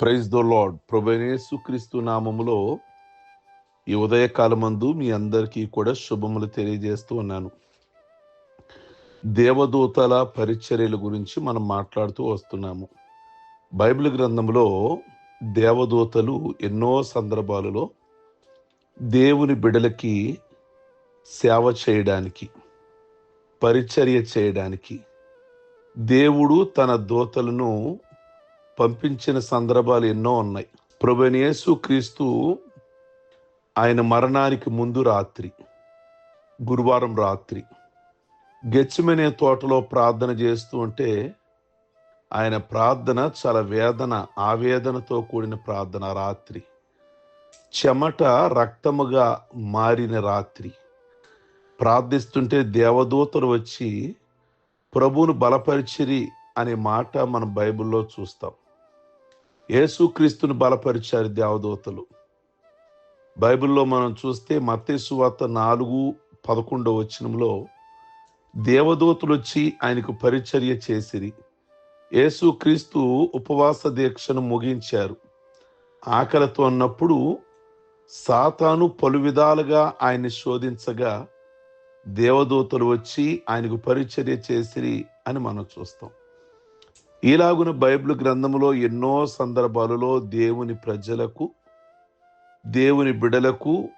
Praise the lord ప్రభనేసు క్రీస్తు నామములో ఈ ఉదయకాలమందు మీ అందరికీ కూడా శుభములు తెలియజేస్తూ ఉన్నాను. దేవదూతల పరిచర్యల గురించి మనం మాట్లాడుతూ వస్తున్నాము. బైబిల్ గ్రంథంలో దేవదూతలు ఎన్నో సందర్భాలలో దేవుని బిడలకి సేవ చేయడానికి పరిచర్య చేయడానికి దేవుడు తన దూతలను పంపించిన సందర్భాలు ఎన్నో ఉన్నాయి. ప్రభునేసు క్రీస్తు ఆయన మరణానికి ముందు రాత్రి గురువారం రాత్రి గెచ్చమనే తోటలో ప్రార్థన చేస్తూ ఉంటే ఆయన ప్రార్థన చాలా వేదన ఆవేదనతో కూడిన ప్రార్థన రాత్రి. చెమట రక్తముగా మారిన రాత్రి. ప్రార్థిస్తుంటే దేవదూతలు వచ్చి ప్రభువును బలపరిచిరి అనే మాట మనం బైబిల్లో చూస్తాం. యేసుక్రీస్తును బలపరిచారు దేవదూతలు. బైబిల్లో మనం చూస్తే మత్తేసు వార్త నాలుగు పదకొండవ వచనంలో దేవదూతలు వచ్చి ఆయనకు పరిచర్య చేసిరి. యేసుక్రీస్తు ఉపవాస దీక్షను ముగించారు. ఆకలితో ఉన్నప్పుడు సాతాను పలు విధాలుగా ఆయన్ని శోధించగా దేవదూతలు వచ్చి ఆయనకు పరిచర్య చేసిరి అని మనం చూస్తాం. ఇలాగున బైబిల్ గ్రంథంలో ఎన్నో సందర్భాలలో దేవుని ప్రజలకు దేవుని బిడలకు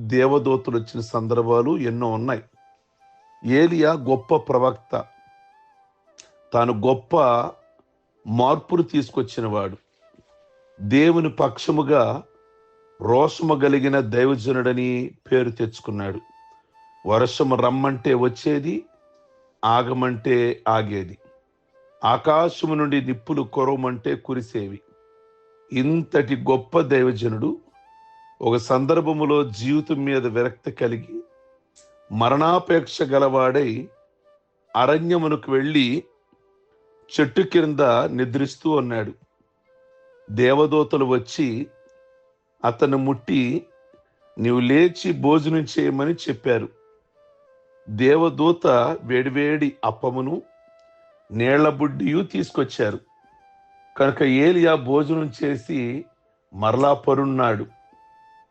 దేవదూతలు వచ్చిన సందర్భాలు ఎన్నో ఉన్నాయి. ఏలియా గొప్ప ప్రవక్త. తాను గొప్ప మార్పును తీసుకొచ్చినవాడు. దేవుని పక్షముగా రోషము కలిగిన దైవజనుడని పేరు తెచ్చుకున్నాడు. వర్షం రమ్మంటే వచ్చేది ఆగమంటే ఆగేది. ఆకాశము నుండి నిప్పులు కొరవమంటే కురిసేవి. ఇంతటి గొప్ప దైవజనుడు ఒక సందర్భములో జీవితం మీద విరక్తి కలిగి మరణాపేక్ష గలవాడై అరణ్యమునకు వెళ్ళి చెట్టు కింద నిద్రిస్తూ ఉన్నాడు. దేవదూతలు వచ్చి అతను ముట్టి నీవు లేచి భోజనం చేయమని చెప్పారు. దేవదూత వేడివేడి అప్పమును నీళ్ళ బుడ్డియు తీసుకొచ్చారు. కనుక ఏలియా భోజనం చేసి మరలా పరున్నాడు.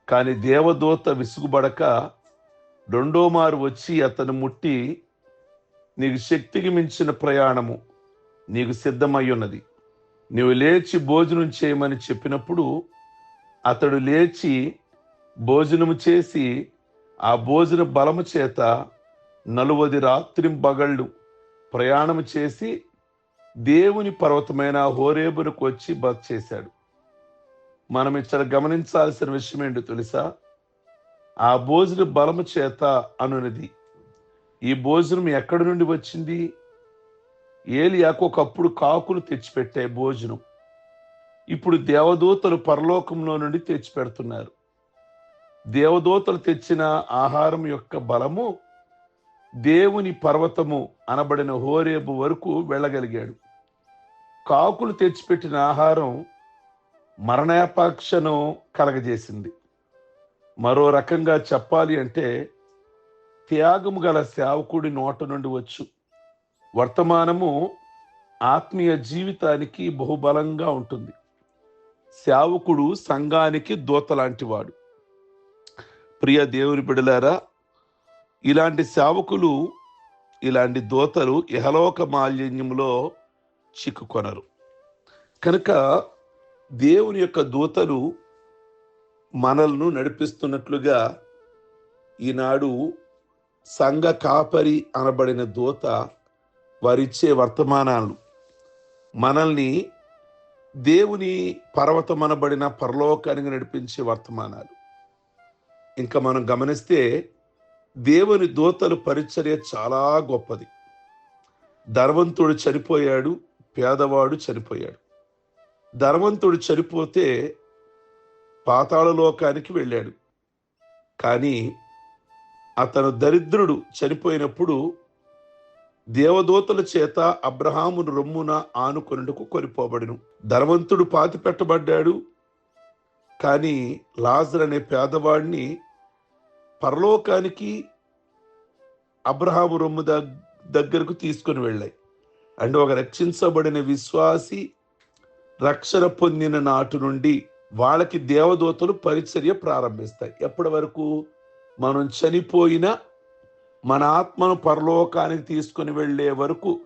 కాని దేవదూత విసుగుబడక రెండో మారు వచ్చి అతను ముట్టి నీకు శక్తికి మించిన ప్రయాణము నీకు సిద్ధమై ఉన్నది నీవు లేచి భోజనం చేయమని చెప్పినప్పుడు అతడు లేచి భోజనము చేసి ఆ భోజన బలము చేత నలువది రాత్రింబగళ్ళు ప్రయాణం చేసి దేవుని పర్వతమైన హోరేబునకు వచ్చి బస్ చేశాడు. మనం ఇక్కడ గమనించాల్సిన విషయం ఏంటి తెలుసా? ఆ భోజనం బలము చేత అనునది ఈ భోజనం ఎక్కడి నుండి వచ్చింది? ఏలియాకు ఒకప్పుడు కాకులు తెచ్చిపెట్టే భోజనం. ఇప్పుడు దేవదూతలు పరలోకంలో నుండి తెచ్చిపెడుతున్నారు. దేవదూతలు తెచ్చిన ఆహారం యొక్క బలము దేవుని పర్వతము అనబడిన హోరేబు వరకు వెళ్ళగలిగాడు. కాకులు తెచ్చిపెట్టిన ఆహారం మరణాపాక్షను కలగజేసింది. మరో రకంగా చెప్పాలి అంటే త్యాగము గల సేవకుడి నోట నుండి వచ్చు. వర్తమానము ఆత్మీయ జీవితానికి బహుబలంగా ఉంటుంది. సేవకుడు సంఘానికి దూత లాంటివాడు ప్రియ దేవుని బిడలారా ఇలాంటి సేవకులు ఇలాంటి దోతలు ఇహలోక మాలిన్యంలో చిక్కుకొనరు. కనుక దేవుని యొక్క దూతలు మనల్ని నడిపిస్తున్నట్లుగా ఈనాడు సంఘ కాపరి అనబడిన దూత వారిచ్చే వర్తమానాలు. మనల్ని దేవుని పర్వతం అనబడిన పరలోకానికి నడిపించే వర్తమానాలు. ఇంకా మనం గమనిస్తే దేవుని దూతలు పరిచర్య చాలా గొప్పది. ధర్వంతుడు చనిపోయాడు పేదవాడు చనిపోయాడు. ధర్వంతుడు చనిపోతే పాతాళలోకానికి వెళ్ళాడు. కానీ అతను దరిద్రుడు చనిపోయినప్పుడు దేవదూతల చేత అబ్రహామును రొమ్మున ఆనుకొనుటకు కొనిపోబడిను. ధనవంతుడు పాతి పెట్టబడ్డాడు కానీ లాజర్ అనే పేదవాడిని పరలోకానికి అబ్రహాము రొమ్ము దగ్గరకు తీసుకొని వెళ్ళాయి. అంటే ఒక రక్షించబడిన విశ్వాసి రక్షణ పొందిన నాటు నుండి వాళ్ళకి దేవదూతలు పరిచర్య ప్రారంభిస్తాయి. ఎప్పటి వరకు? మనం చనిపోయిన మన ఆత్మను పరలోకానికి తీసుకుని వెళ్ళే వరకు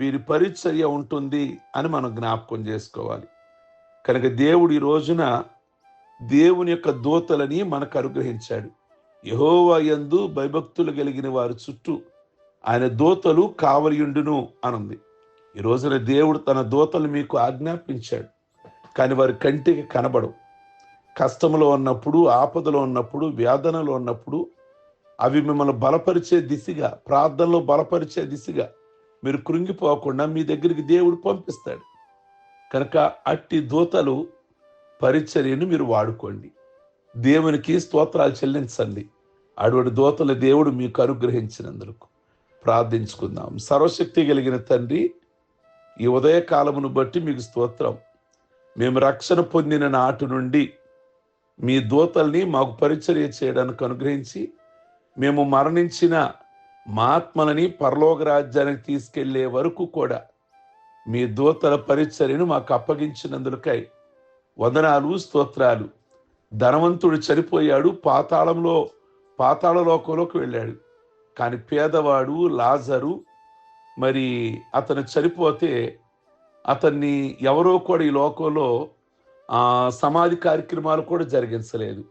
వీరి పరిచర్య ఉంటుంది అని మనం జ్ఞాపకం చేసుకోవాలి. కనుక దేవుడు ఈ రోజున దేవుని యొక్క దూతలని మనకు అనుగ్రహించాడు. యహోవా యందు భయభక్తులు కలిగిన వారి చుట్టూ ఆయన దూతలు కావలియుండును అనుంది. ఈ రోజున దేవుడు తన దూతలు మీకు ఆజ్ఞాపించాడు కానీ వారి కంటికి కనబడవు. కష్టంలో ఉన్నప్పుడు ఆపదలో ఉన్నప్పుడు వేదనలో ఉన్నప్పుడు అవి మిమ్మల్ని బలపరిచే దిశగా ప్రార్థనలో బలపరిచే దిశగా మీరు కృంగిపోకుండా మీ దగ్గరికి దేవుడు పంపిస్తాడు. కనుక అట్టి దూతలు పరిచర్యను మీరు వాడుకోండి. దేవునికి స్తోత్రాలు చెల్లించండి. అటువంటి దూతల దేవుడు మీకు అనుగ్రహించినందుకు ప్రార్థించుకుందాం. సర్వశక్తి కలిగిన తండ్రి ఈ ఉదయ కాలమును బట్టి మీకు స్తోత్రం. మేము రక్షణ పొందిన నాటు నుండి మీ దూతల్ని మాకు పరిచర్య చేయడానికి అనుగ్రహించి మేము మరణించిన మా ఆత్మలని పరలోక రాజ్యానికి తీసుకెళ్ళే వరకు కూడా మీ దూతల పరిచర్యను మాకు అప్పగించినందులకై వందనాలు స్తోత్రాలు. ధనవంతుడు చనిపోయాడు పాతాళంలో పాతాళ లోకంలోకి వెళ్ళాడు. కానీ పేదవాడు లాజరు మరి అతను చనిపోతే అతన్ని ఎవరో కూడా ఈ లోకంలో సమాధి కార్యక్రమాలు కూడా జరిగించలేదు.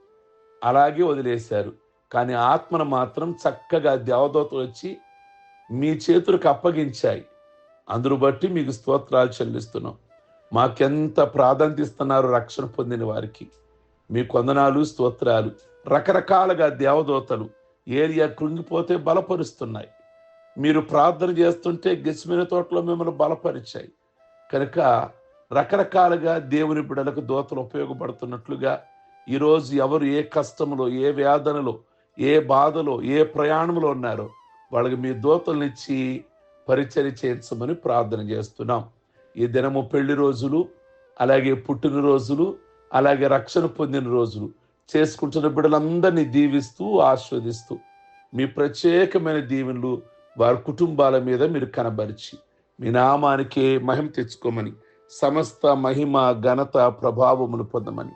అలాగే వదిలేశారు. కానీ ఆత్మను మాత్రం చక్కగా దేవదూతలు వచ్చి మీ చేతులకు అప్పగించాయి. అందును బట్టి మీకు స్తోత్రాలు చెల్లిస్తున్నాం. మాకెంత ప్రాధాన్యత ఇస్తున్నారు రక్షణ పొందిన వారికి. మీ కొందనాలు స్తోత్రాలు. రకరకాలుగా దేవదూతలు ఏరియా కృంగిపోతే బలపరుస్తున్నాయి. మీరు ప్రార్థన చేస్తుంటే గెస్మిన తోటలో మిమ్మల్ని బలపరిచాయి. కనుక రకరకాలుగా దేవుని బిడలకు దోతలు ఉపయోగపడుతున్నట్లుగా ఈరోజు ఎవరు ఏ కష్టంలో ఏ వేదనలో ఏ బాధలో ఏ ప్రయాణంలో ఉన్నారో వాళ్ళకి మీ దోతలనిచ్చి పరిచయం చేయించమని ప్రార్థన చేస్తున్నాం. ఈ దినము పెళ్ళి రోజులు అలాగే పుట్టినరోజులు అలాగే రక్షణ పొందిన రోజులు. చేసుకుంటున్న బిడ్డలందరినీ దీవిస్తూ ఆస్వాదిస్తూ మీ ప్రత్యేకమైన దీవెనలు వారి కుటుంబాల మీద మీరు కనబరిచి మీ నామానికే మహిమ తెచ్చుకోమని సమస్త మహిమ ఘనత ప్రభావములు పొందమని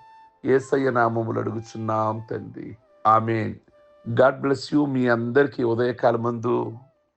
ఏసయ్య నామములు అడుగుచున్నాం తండ్రి. ఆమెన్. గాడ్ బ్లెస్ యూ మీ అందరికీ ఉదయకాలమందు.